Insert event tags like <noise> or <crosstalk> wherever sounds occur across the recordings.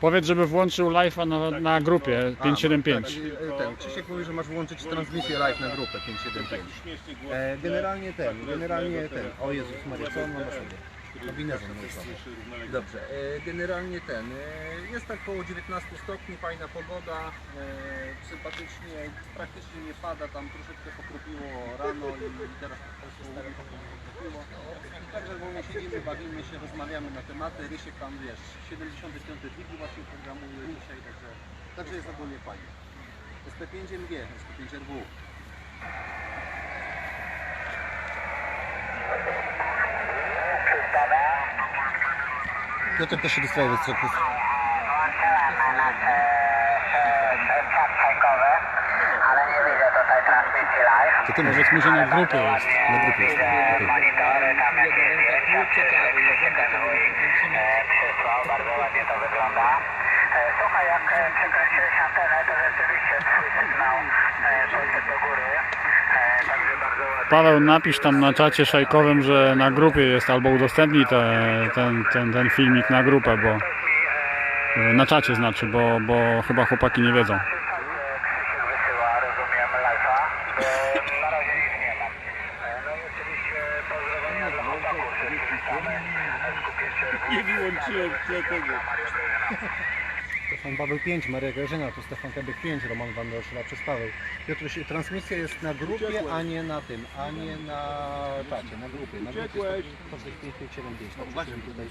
Powiedz, żeby włączył live'a na, na grupie A, 575. Tak, ten, Krzysiek mówi, że masz włączyć transmisję live na grupę 575. E, generalnie ten, generalnie ten. O Jezus Maria, co on ma na sobie? Kombinezon mój Dobrze, e, generalnie ten. E, jest tak około 19 stopni, fajna pogoda, e, sympatycznie, praktycznie nie pada, tam troszeczkę pokropiło rano i teraz po prostu I także wolnie siedzimy, bawimy się, rozmawiamy na tematy. Rysiek tam wiesz, 75 dźwigi właśnie programuje dzisiaj, także, także jest ogólnie fajnie. SP5MG, SP5RW. Piotr też się dostaje do stropu. ale nie widzę tutaj transmisji live. To ty że na grupie jest. na grupie jest. Okej. Monitory, tam jakieś zdjęcia, czy Kazuik przysłał, bardzo ładnie to wygląda. E, Słuchaj, jak e, przekręciłeś antenę, to rzeczywiście twój sygnał e, poszedł do góry. E, Także bardzo ładnie. Paweł, napisz tam na czacie szajkowym, że na grupie jest, albo udostępnij te, ten, ten, ten filmik na grupę, bo na czacie znaczy, bo, bo chyba chłopaki nie wiedzą. Krzysiek wysyła, rozumiem, live'a. E, Na razie nic nie mam. E, No i oczywiście pozdrowienia dla chłopaków, wszystkich witamy. Skupię się Nie wyłączyłem tego. Stefan Paweł 5, Maria Grażyna, tu Stefan Kebek 5, Roman Van der Szula przez Paweł. Piotruś, transmisja jest na grupie, a nie na tym, a nie na czacie, na grupie. Na grupie jest to 5570. Tutaj.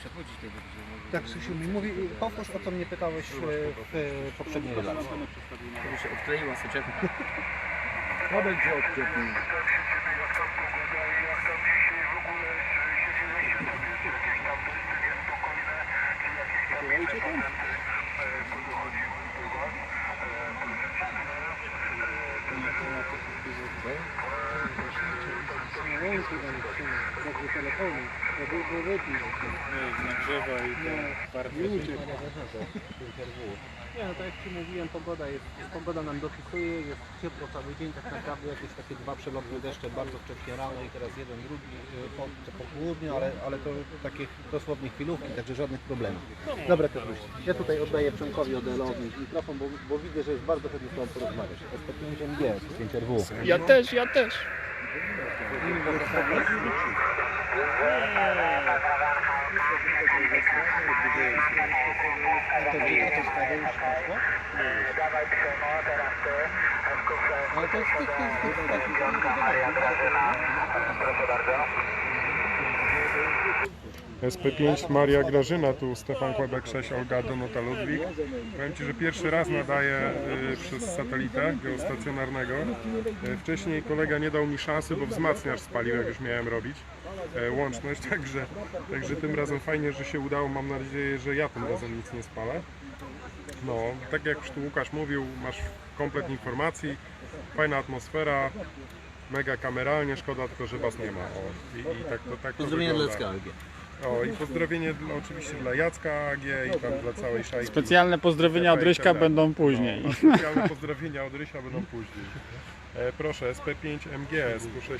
Tak, Krzysiu mi mówi, powtórz o co mnie pytałeś e, w e, poprzedniej relacji. Odkleiła cię odczepił. nagrzewa i bardzo Nie, no tak jak Ci mówiłem, pogoda jest, pogoda nam dopisuje, jest ciepło cały dzień, tak naprawdę jakieś takie dwa przelotne deszcze bardzo wcześnie rano i teraz jeden, drugi y, po, po południu, ale, ale to takie dosłownie chwilówki, także żadnych problemów. Dobra Piotruś, ja tutaj oddaję Przemkowi Odelowi mikrofon, bo, bo widzę, że jest bardzo chętny z Tobą porozmawiać. SP5MG, SP5RW. Ja też, ja też. Dawaj Przemo, teraz ty. Skupmy Ale to jest tych, tych, tych, takich, Maria Grażyna. Proszę bardzo. SP5 Maria Grażyna, tu Stefan Kłebek 6, Olga Donota Ludwik. Powiem Ci, że pierwszy raz nadaję y, przez satelitę geostacjonarnego. Y, Wcześniej kolega nie dał mi szansy, bo wzmacniacz spalił, jak już miałem robić łączność, <laughs> także, także tym razem fajnie, że się udało. Mam nadzieję, że ja tym razem nic nie spalę. No, tak jak już tu Łukasz mówił, masz komplet informacji, fajna atmosfera, mega kameralnie, szkoda tylko, że Was nie ma. O, i, i tak to tak to Pozdrowienia dla wygląda. LG. O i pozdrowienie dla, oczywiście dla Jacka AG i tam dla całej szajki. Specjalne pozdrowienia od Ryśka będą później. No, specjalne pozdrowienia od Rysia będą później. E, proszę, SP5MG, SP6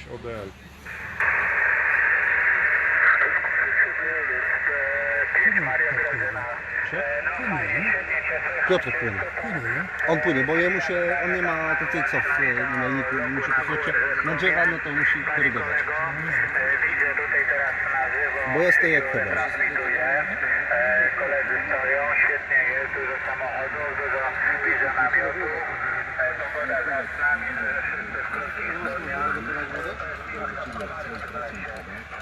Piotr płynie. On płynie, bo jemu się, on nie ma tutaj co w e, numerniku, musi po prostu nagrzewa, no to musi korygować. Bo jest to jak chyba. Koledzy stoją, świetnie jest, dużo samochodów, dużo widzę namiotów. E, Pogoda z nami, wszyscy w krótkich spodniach.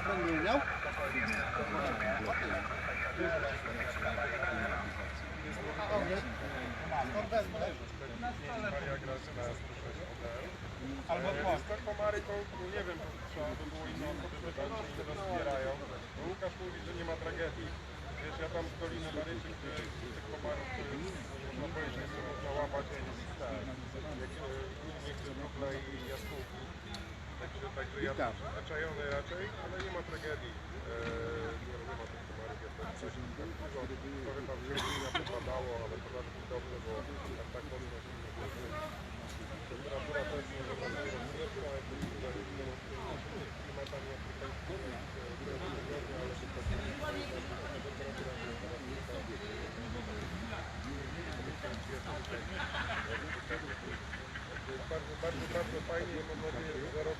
Będę umiał? Maria Grażyna, SP6 ODL. Albo z tą komary to no nie wiem, to trzeba by było inne osoby pytać, czy się rozbierają. Łukasz mówi, że nie ma tragedii. Wiesz, ja tam z Doliny Maryczy, gdzie tych komarów to jest, można powiedzieć, że nie można łapać, to jest tak, jak głównie krzywdle i jaskółki. Także, także ja tam zaczajony raczej, ale nie ma tragedii wcześniej kiedy były, trochę tam zielenia ale to nawet dobrze, bo tak tak mocno się to jest bardzo niebezpieczna. Bardzo, bardzo fajnie, mam nadzieję, że za rok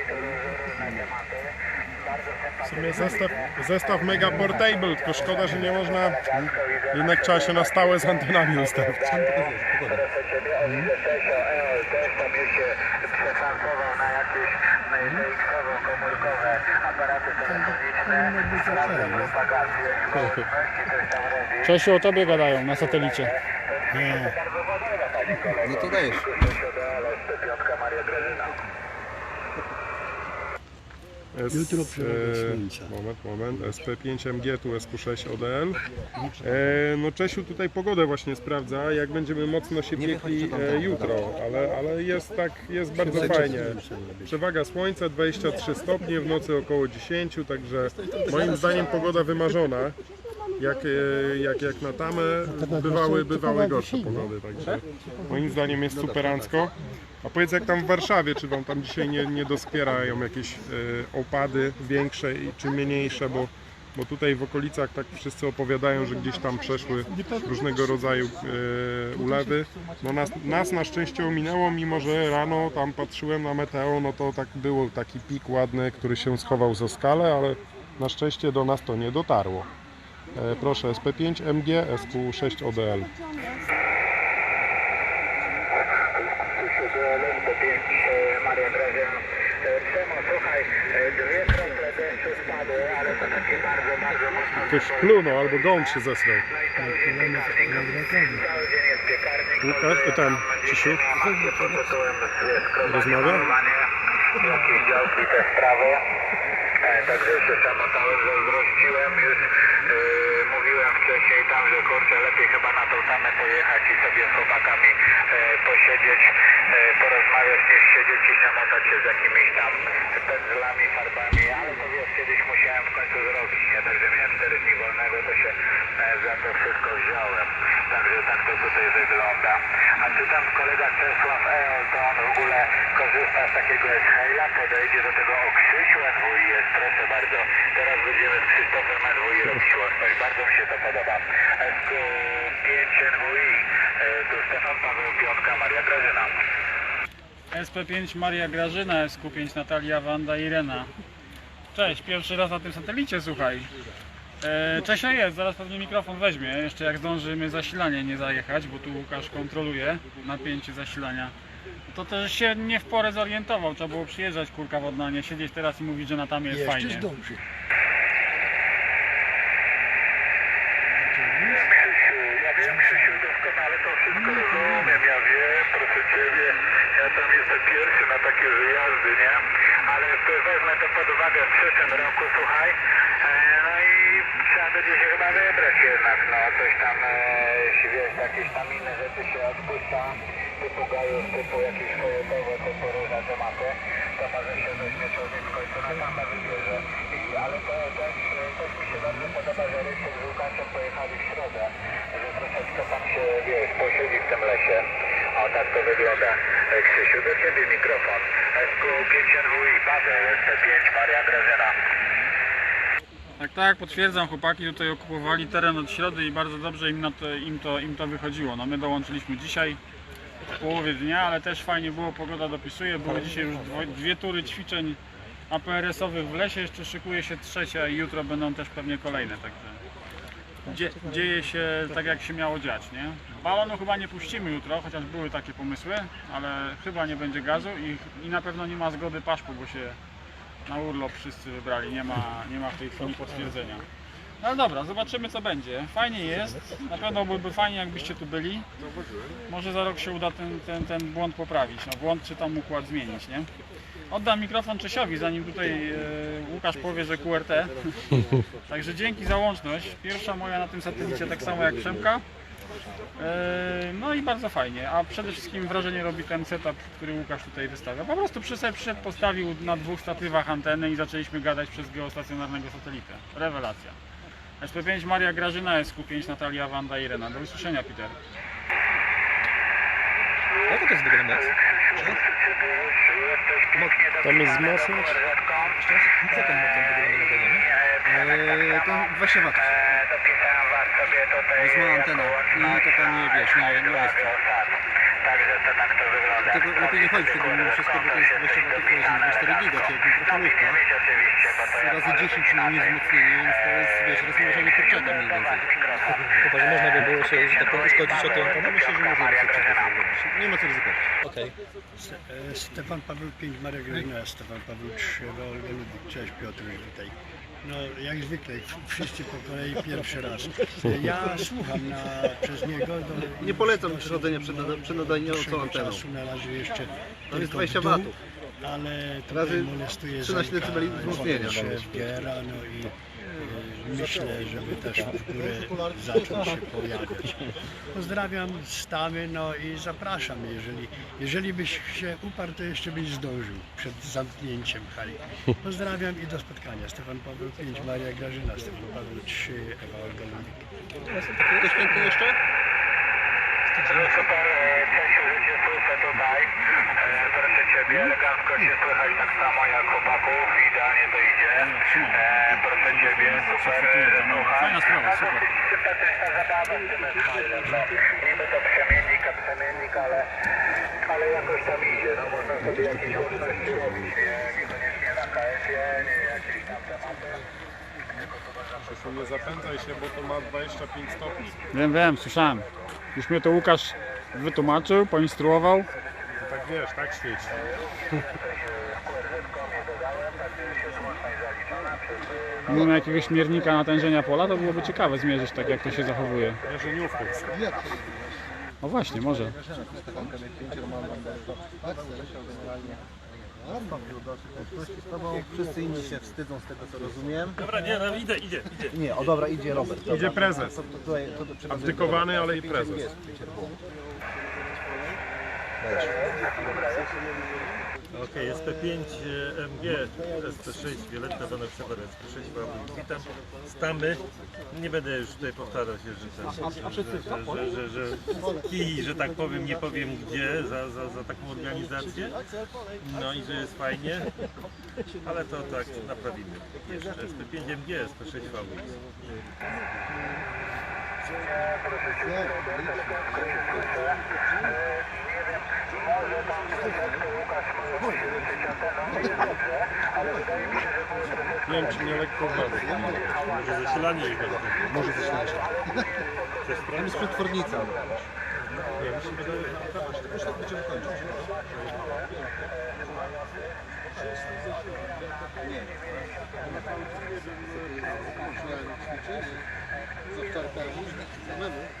W sumie zestaw, zestaw Mega Portable, tylko szkoda, że nie można, jednak trzeba się na stałe z antenami ustawić. robi. Czesiu o tobie gadają na satelicie. No to dajesz. Maria Grażyna. S, Jutro przyroda słońca. e, Moment, moment. SP5MG, tu SQ6 ODL. E, no Czesiu tutaj pogodę właśnie sprawdza, jak będziemy mocno się piekli e, jutro, ale, ale jest tak, jest bardzo fajnie. Przewaga słońca 23 stopnie, w nocy około 10, także moim zdaniem pogoda wymarzona. Jak, e, jak, jak na tamę bywały, bywały gorsze pogody, także moim zdaniem jest superancko. A powiedz jak tam w Warszawie, czy wam tam dzisiaj nie, nie doskwierają jakieś e, opady większe i- czy mniejsze, bo, bo tutaj w okolicach tak wszyscy opowiadają, że gdzieś tam przeszły różnego rodzaju e, ulewy. No nas, nas na szczęście ominęło, mimo że rano tam patrzyłem na meteo, no to tak było taki pik ładny, który się schował za skalę, ale na szczęście do nas to nie dotarło. E, proszę SP5 MG SQ6 ODL. Maria. Ktoś plunął albo gąb się zesrał. Łukasz, tam, Krzysiu, rozmawia? jakieś działki, te sprawy. Także się samotałem, zazdrościłem już. E, mówiłem wcześniej tam, że kurczę, lepiej chyba na tą tamę pojechać i sobie z chłopakami e, posiedzieć, e, porozmawiać, niż siedzieć i samotać się z jakimiś tam pędzlami, farbami, ale to wiesz, kiedyś musiałem w końcu zrobić, nie? Także miałem 4 dni wolnego, to się e, za to wszystko wziąłem. Także tak to tutaj wygląda. A czy tam kolega Czesław Eol, to on w ogóle korzysta z takiego Esheila, podejdzie do tego o NWI jest, proszę bardzo. Teraz będziemy z Krzysztofem NWI robić łączność. Bardzo mi się to podoba. SQ5 NWI, e, tu Stefan Paweł Piątka, Maria Grażyna. SP5 Maria Grażyna, SQ5 Natalia, Wanda Irena. Cześć, pierwszy raz na tym satelicie, słuchaj. E, Czesia jest, zaraz pewnie mikrofon weźmie, jeszcze jak zdążymy zasilanie nie zajechać, bo tu Łukasz kontroluje napięcie zasilania. To też się nie w porę zorientował, trzeba było przyjeżdżać kurka wodna, nie siedzieć teraz i mówić, że na tamie jest jeszcze fajnie. zdąży. Krzysiu, ja wiem Krzysiu, doskonale to wszystko rozumiem, ja wiem, proszę Ciebie, ja tam jestem pierwszy na takie wyjazdy, nie? Ale to wezmę to pod uwagę w przyszłym roku, słuchaj, e, no i trzeba będzie się chyba wybrać jednak, no coś tam, e, wiesz, jakieś tam inne rzeczy się odpuszcza, typu gajów, typu jakieś fojetowe, typu różne tematy, to może się weźmie człowiek w końcu na tamę wybierze, I, ale to też, też mi się bardzo podoba, że Rysiek z Łukaszem pojechali w środę, że troszeczkę tam się, wiesz, posiedzi w tym lesie. O, tak to wygląda. Krzysiu, do Ciebie mikrofon. SQ5NWI, Paweł, SP5, Maria Grażyna. Tak, tak, potwierdzam, chłopaki tutaj okupowali teren od środy i bardzo dobrze im, to, im, to, im to wychodziło. No my dołączyliśmy dzisiaj w połowie dnia, ale też fajnie było, pogoda dopisuje, były dzisiaj już dwie tury ćwiczeń APRS-owych w lesie, jeszcze szykuje się trzecia i jutro będą też pewnie kolejne, także dzie, dzieje się tak jak się miało dziać, nie? Balonu chyba nie puścimy jutro, chociaż były takie pomysły, ale chyba nie będzie gazu i, i na pewno nie ma zgody paszpu, bo się na urlop wszyscy wybrali, nie ma, nie ma w tej chwili potwierdzenia. No dobra, zobaczymy co będzie. Fajnie jest, na pewno byłoby fajnie jakbyście tu byli. Może za rok się uda ten, ten, ten błąd poprawić, no błąd czy tam układ zmienić, nie? Oddam mikrofon Czesiowi, zanim tutaj e, Łukasz powie, że QRT. <laughs> Także dzięki za łączność. Pierwsza moja na tym satelicie, tak samo jak Przemka. E, No i bardzo fajnie, a przede wszystkim wrażenie robi ten setup, który Łukasz tutaj wystawia. Po prostu przyszedł, przyszedł postawił na dwóch statywach anteny i zaczęliśmy gadać przez geostacjonarnego satelitę. Rewelacja. SP5 Maria Grażyna, SQ5 Natalia Wanda Irena. Do usłyszenia Peter. Jak to jest wyglądać? Tam jest wzmocniacz. Co ten mocno wygląda na terenie? Eee, to 20 watów. Jest mała antena. I to tam nie wiesz, nie, nie jest. Także to tak to wygląda. Dlatego lepiej nie chodzić wtedy mimo wszystko, bo to jest 20 watów, to jest 24 giga, czyli mikrofalówka. Razy 10 przynajmniej wzmocnienie, więc to jest, wiesz, rozmnożenie kurczaka mniej więcej. Chyba, że można by było się, że tak powiem, uszkodzić o tę No antenę? myślę, że możemy sobie czegoś zrobić. Nie ma co ryzykować. Okej. E, Stefan Paweł 5, Marek Grażyna, Stefan Paweł 3, Olga Ludwik, cześć Piotr, witaj. No jak zwykle, wszyscy po kolei pierwszy raz. Ja słucham na, przez niego do... Nie polecam przechodzenia przed, nada- przed nadającą anteną. czasu na razie jeszcze To tylko jest w 20 dół, watów. Ale Razy molestuje 13 Zenka, decybeli wzmocnienia. się wbiera, no i myślę, żeby też w górę zacząć się pojawiać. Pozdrawiam stawy, no i zapraszam, jeżeli, jeżeli byś się uparł, to jeszcze byś zdążył przed zamknięciem hali. Pozdrawiam i do spotkania. Stefan Paweł 5, Maria Grażyna, Stefan Paweł 3, Ewa Olga Ludwik. Ktoś piękny jeszcze? Super, e, Czesiu, że cię słyszę tutaj. E, Ciebie, elegancko się słychać tak samo jak chłopaków, idealnie to idzie. E, Proszę Ciebie, super. Fajna sprawa, super. Sympatyczna zabawa z tym Esmailem, no. Niby to przemiennik, a przemiennik, ale, ale jakoś tam idzie, no można sobie jakieś łączności robić, nie, niekoniecznie na KS-ie, nie jakieś tam tematy. Proszę nie zapędzaj się, bo to ma 25 stopni. Wiem, wiem, słyszałem. Już mnie to Łukasz wytłumaczył, poinstruował. Wiesz, tak świeci. <laughs> Gdybym jakiegoś miernika natężenia pola, to byłoby ciekawe zmierzyć tak, jak to się zachowuje. Mierzeniówką. No właśnie, może. Wszyscy inni się wstydzą z tego co rozumiem. Dobra, nie, no idę, idzie, idzie. Nie, o dobra, idzie Robert. Idzie prezes. To, to, tutaj, to, to przekazuję Abdykowany, ale i prezes. Okej, SP5 e, MG, SP6 Violetta Donowszewa, SP6 Wałbrzych. Witam. Stamy. Nie będę już tutaj powtarzał się, że, ten, że, że, że, że kij, że tak powiem, nie powiem gdzie za, za, za taką organizację. No i że jest fajnie, ale to tak naprawimy. Jeszcze SP5 MG, SP6 Wałbrzych że tam troszeczkę Łukasz może przyrzucić anteną i jest dobrze, ale wydaje mi się, że było troszeczkę Nie wiem, czy nie lekko uważać. Może zasilanie ich będzie. Może zasilanie. To jest przetwornica. Nie, mi się wydaje, że już tak będziemy kończyć. Nie. Można ćwiczyć z otwarkami samemu.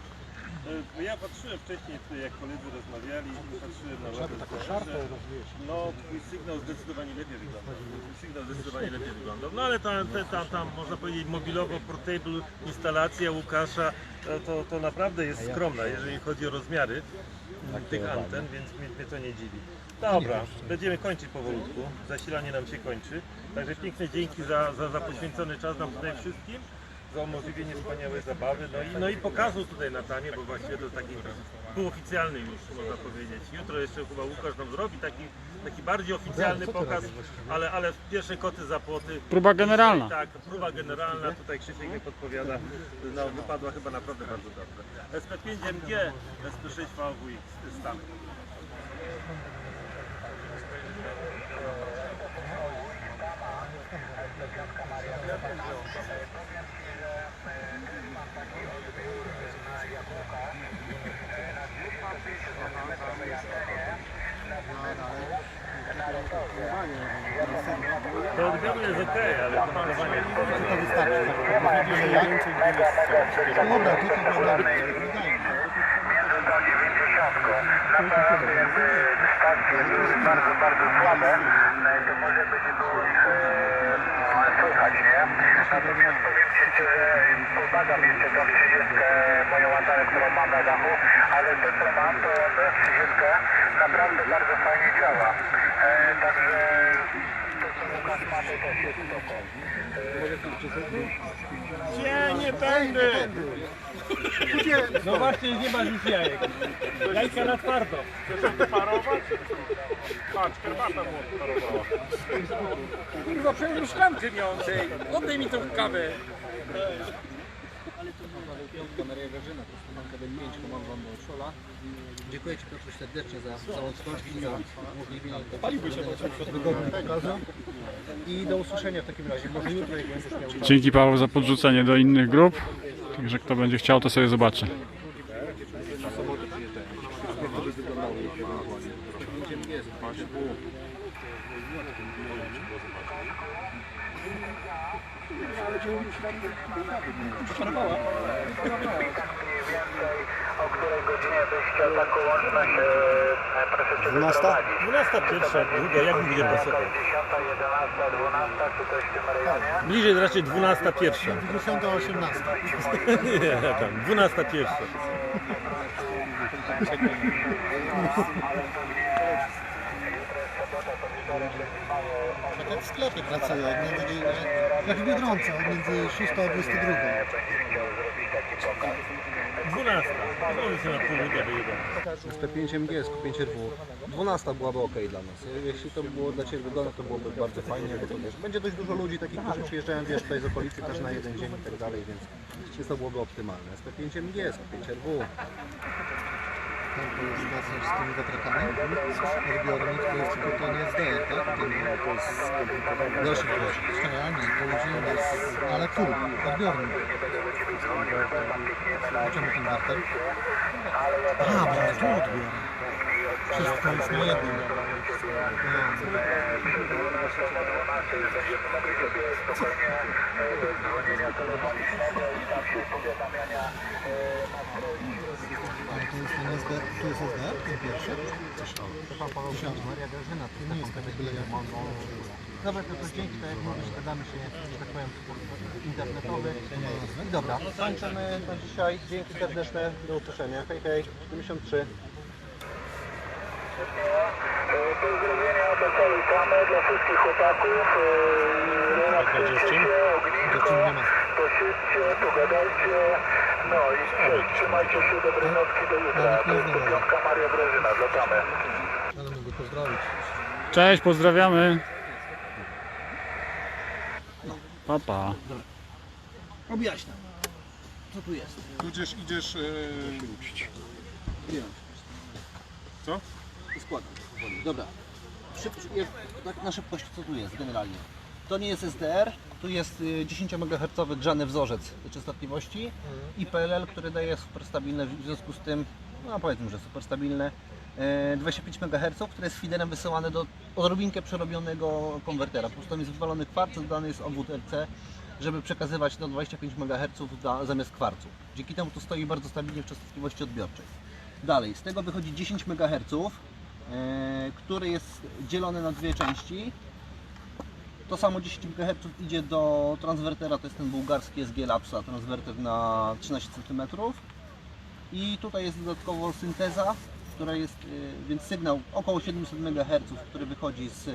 Ja patrzyłem wcześniej, tutaj jak koledzy rozmawiali, patrzyłem na lotę. No, twój sygnał zdecydowanie lepiej wygląda. Twój sygnał zdecydowanie lepiej wygląda. No ale tam, te, tam, tam można powiedzieć mobilowo, portable instalacja Łukasza, e, to, to naprawdę jest skromna, jeżeli chodzi o rozmiary m, tych anten, więc mnie, mnie to nie dziwi. Dobra, będziemy kończyć powolutku. Zasilanie nam się kończy. Także piękne dzięki za, za, za poświęcony czas nam tutaj wszystkim za umożliwienie wspaniałej zabawy, no i, no i pokazu tutaj na tamie, bo właściwie to taki półoficjalny już można powiedzieć. Jutro jeszcze chyba Łukasz nam zrobi taki, taki bardziej oficjalny pokaz, ale, ale pierwsze koty za płoty. Próba generalna. Tak, próba generalna, tutaj Krzysiek mi podpowiada, no wypadła chyba naprawdę bardzo dobrze. SP5MG, SP6 VWX Stany. To odbieramy okej, ale komplikowanie. To wystarczy. tak? Dobra, to to między tą 90. Naprawdę e, stacje były bardzo, bardzo słabe, e, to może by nie było ich e, słychać, nie? Natomiast powiem Ci szczerze, pozbawiam jeszcze tą 30 moją antenę, którą mam na dachu, ale to co mam, to bez 30 naprawdę bardzo fajnie działa. E, także to co Łukasz ma, to też jest spoko. Nie, nie będę! No właśnie, nie ma już jajek. Jajka na twardo. Chcesz parować? Patrz, herbata mu odparowała. Kurwa, przecież szklankę miałem. Oddaj mi tą kawę. Maria Grażyna, to jest Manka 5, komand Wam do Szola. Dziękuję Ci Piotr serdecznie za, za łączność i za umożliwienie tego. I do usłyszenia w takim razie, może jutro jak będziesz miał Dzięki Paweł za podrzucenie do innych grup. Także kto będzie chciał, to sobie zobaczy. jak to jest, o której godzinie byście taką łączność e, proszę Cię 12? 12 pierwsza, druga, jak będzie pasować? 10, 11, 12, czy coś w tym rejonie? Bliżej raczej 12 pierwsza. 10 18. <laughs> Nie, tam, 12 pierwsza. Tak <laughs> jak w sklepie pracuję, od między, jak w Biedronce, od między 6 a 22. 12. Znowu się na pół godziny jeden. Z P5 MG, P5 RW. 12 byłaby ok dla nas. Jeśli to by było dla Ciebie wygodne, to byłoby bardzo fajnie, bo to wiesz, będzie dość dużo ludzi takich, którzy przyjeżdżają wiesz, tutaj z okolicy też na jeden dzień i tak dalej, więc to byłoby optymalne. Z P5 MG, z P5 RW. Tam to jest z tymi wiatrakami. Odbiornik to jest tylko to nie DR, tak? To nie to jest. Dość Czekaj, to już jest, ale tu, odbiornik. Czemu ten barter? A, bo on tu odbiera. Wszystko jest na jednym. To jest ten SDR, tu jest SDR, ten pierwszy? To Grażyna, to Nie jest tak byle jak. Nawet to dzięki, tak jak mówisz, gadamy się, że tak powiem, internetowy. Dobra, kończymy na dzisiaj. Dzięki serdeczne, do usłyszenia. Hej, hej, 73. Pozdrowienia do całej tamy, dla wszystkich chłopaków. Posiedźcie, pogadajcie. No i cześć, trzymajcie się, dobrej nocki do jutra. To jest piątka Maria Grażyna dla tamy. Ale mogę pozdrowić. Cześć, pozdrawiamy. Papa. Pa. Objaśniam. Co tu jest? Tudzież idziesz... Yy, Co? Składam. Dobra. Tak na szybkość, co tu jest generalnie? To nie jest SDR, tu jest y, 10 MHz grzany wzorzec częstotliwości i PLL, który daje super stabilne, w związku z tym, no powiedzmy, że super stabilne, e, 25 MHz, które jest feederem wysyłane do odrobinkę przerobionego konwertera. Po prostu tam jest wywalony kwarc, dodany jest obwód RC, żeby przekazywać do 25 MHz da, zamiast kwarcu. Dzięki temu to stoi bardzo stabilnie w częstotliwości odbiorczej. Dalej, z tego wychodzi 10 MHz, który jest dzielony na dwie części. To samo 10 MHz idzie do transwertera, to jest ten bułgarski SG Lapsa, transwerter na 13 cm. I tutaj jest dodatkowo synteza, która jest, e, więc sygnał około 700 MHz, który wychodzi z e,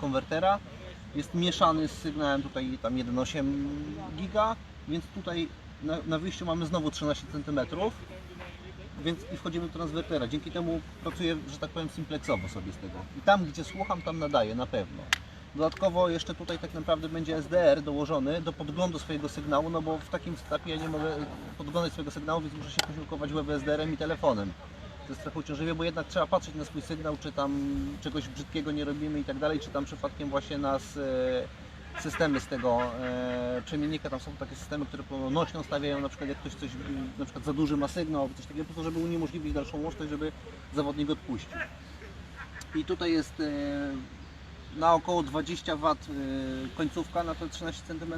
konwertera, jest mieszany z sygnałem tutaj tam 1,8 giga, więc tutaj na, na wyjściu mamy znowu 13 cm więc i wchodzimy do transwertera. Dzięki temu pracuję, że tak powiem, simplexowo sobie z tego. I tam, gdzie słucham, tam nadaję na pewno. Dodatkowo jeszcze tutaj tak naprawdę będzie SDR dołożony do podglądu swojego sygnału, no bo w takim etapie ja nie mogę podglądać swojego sygnału, więc muszę się posiłkować WebSDR-em i telefonem. To jest trochę uciążliwe, bo jednak trzeba patrzeć na swój sygnał, czy tam czegoś brzydkiego nie robimy i tak dalej, czy tam przypadkiem właśnie nas e, systemy z tego e, przemiennika, tam są takie systemy, które nośną stawiają, na przykład jak ktoś coś, na przykład za duży ma sygnał, coś takiego, po to, żeby uniemożliwić dalszą łączność, żeby zawodnik odpuścił. I tutaj jest e, na około 20 W y, końcówka na te 13 cm.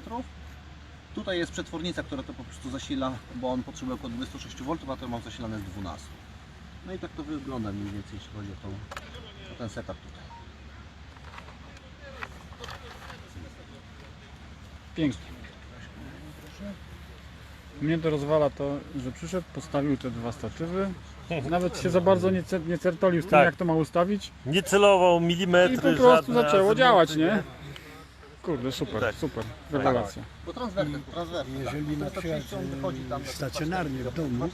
Tutaj jest przetwornica, która to po prostu zasila, bo on potrzebuje około 26 V, a to mam zasilane z 12. No i tak to wygląda mniej więcej, jeśli chodzi o, tą, o ten setup tutaj. Pięknie. Mnie to rozwala to, że przyszedł, postawił te dwa statywy. Nawet się za bardzo nie, cer- nie certolił z tym, Tak. jak to ma ustawić. Nie celował I milimetry po prostu żadne, zaczęło działać, nie? Kurde, super, Tak. super. Rewelacja. Bo transwerter, transwerter. Jeżeli na przykład wychodzi tam e, stacjonarnie w domu